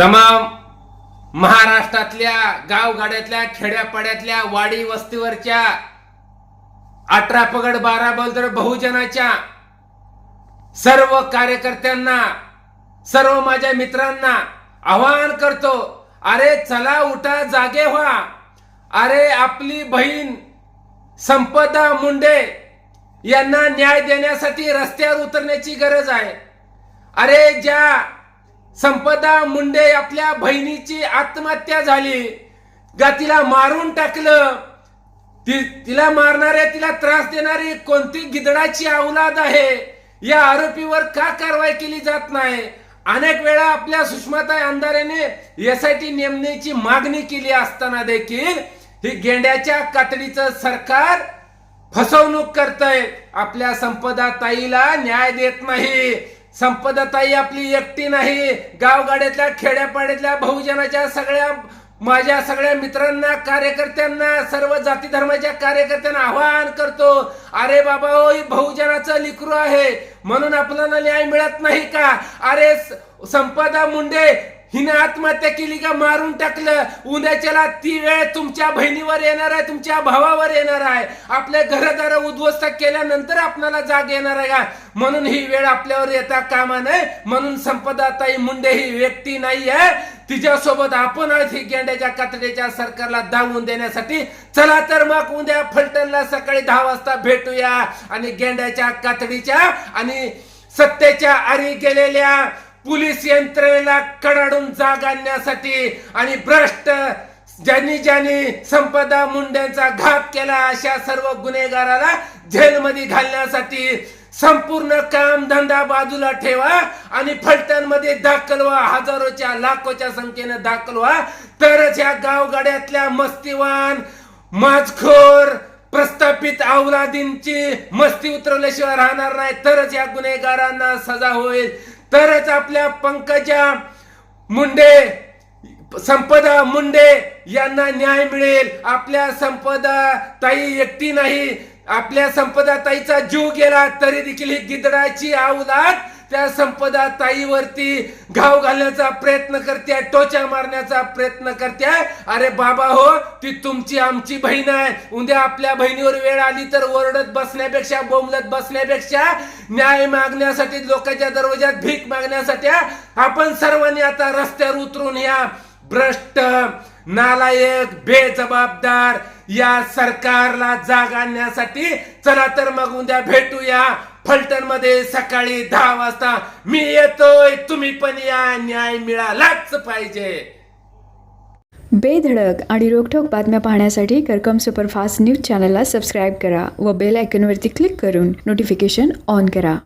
तमाम महाराष्ट्रातल्या गावगाड्यातल्या खेड्यापाड्यातल्या वाडी वस्तीवरच्या अठरा पगड बारा बलदर बहुजनाच्या सर्व कार्यकर्त्यांना सर्व माझ्या मित्रांना आवाहन करतो अरे चला उठा जागे व्हा. अरे आपली बहीण संपदा मुंडे यांना न्याय देण्यासाठी रस्त्यावर उतरण्याची गरज आहे. अरे ज्या संपदा मुंडे आपल्या बहिणीची आत्महत्या झाली गा तिला मारून टाकलं? ती तिला मारणाऱ्या तिला त्रास देणारी कोणती गिदडाची औलाद आहे? या आरोपीवर का कारवाई केली जात नाही? अनेक वेळा आपल्या सुषमाताई अंधारेने यासाठी नेमण्याची मागणी केली असताना देखील ही गेंड्याच्या कातडीचं सरकार फसवणूक करतय. आपल्या संपदा ताईला न्याय देत नाही. संपदा ताई आपली एकटी नाही. गावगाड्यातल्या खेड्यापाड्यातल्या बहुजनाच्या सगळ्या माझ्या सगळ्या मित्रांना कार्यकर्त्यांना सर्व जाती धर्माच्या कार्यकर्त्यांना आवाहन करतो. अरे बाबा हो ही बहुजनाचं लिकरू आहे. म्हणून आपल्याला न्याय मिळत नाही का? अरे संपदा मुंडे हिने आत्महत्या केली का मारून टाकलं? उद्याच्याला ती वेळ तुमच्या बहिणीवर येणार आहे तुमच्या भावावर येणार आहे. आपल्या घरदार उद्ध्वस्त केल्यानंतर आपल्याला जाग येणार आहे का? म्हणून ही वेळ आपल्यावर येता कामा नये. म्हणून संपदाताई मुंडे ही व्यक्ती नाही आहे तिच्यासोबत आपण आहोत ही गेंड्याच्या कातडीच्या सरकारला दावून देण्यासाठी चला तर मग उद्या फलटणला सकाळी दहा वाजता भेटूया. आणि गेंड्याच्या कातडीच्या आणि सत्तेच्या आरी गेलेल्या पोलीस यंत्रणेला कडाडून जाग आणण्यासाठी आणि भ्रष्ट ज्यांनी ज्यांनी संपदा मुंडेंचा घात केला अशा सर्व गुन्हेगाराला जेलमध्ये घालण्यासाठी संपूर्ण काम धंदा बाजूला ठेवा आणि फलटण दाखल व्हा. हजारोच्या लाखोच्या संख्येने दाखल व्हा. तरच या गावगाड्यातल्या मस्तीवान माजखोर प्रस्थापित अवलादींची मस्ती उतरवल्याशिवाय राहणार नाही. तरच या गुन्हेगारांना सजा होईल. तरच आपल्या पंकजा मुंडे संपदा मुंडे यांना न्याय मिळेल. आपल्या संपदा ताई एकटी नाही. आपल्या संपदा ताईचा जीव गेला तरी देखील ही गिदडाची औलाद त्या संपदा ताईवरती घाव घालण्याचा प्रयत्न करते टोचा मारण्याचा प्रयत्न करते. अरे बाबा हो ती तुमची आमची बहीण आहे. उद्या आपल्या बहिणीवर वेळ आली तर ओरडत बसण्यापेक्षा बोंबलत बसण्यापेक्षा न्याय मागण्यासाठी लोकांच्या दरवाजात भीक मागण्यासाठी आपण सर्वांनी आता रस्त्यावर उतरून या भ्रष्ट नालायक बेजबाबदार या सरकारला जाग आणण्यासाठी चला तर मग उद्या भेटूया. फलटणमध्ये सकाळी दहा वाजता मी येतोय तुम्ही पण या न्याय मिळालाच पाहिजे. बेधडक आणि रोखठोक बातम्या पाहण्यासाठी करकम सुपरफास्ट न्यूज चॅनलला सबस्क्राईब करा व बेल आयकॉनवरती क्लिक करून नोटिफिकेशन ऑन करा.